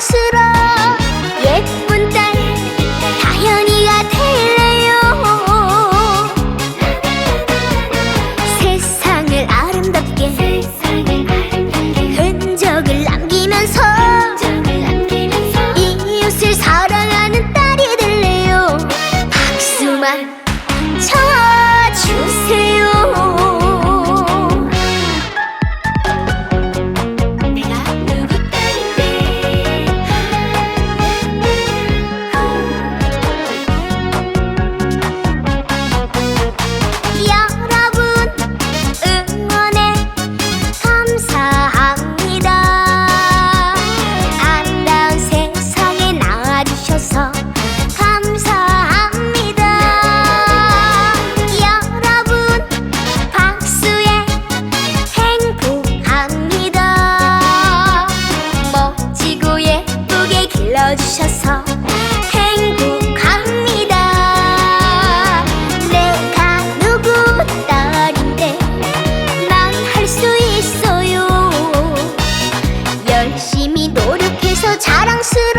사랑스러워. 노력해서 자랑스러워.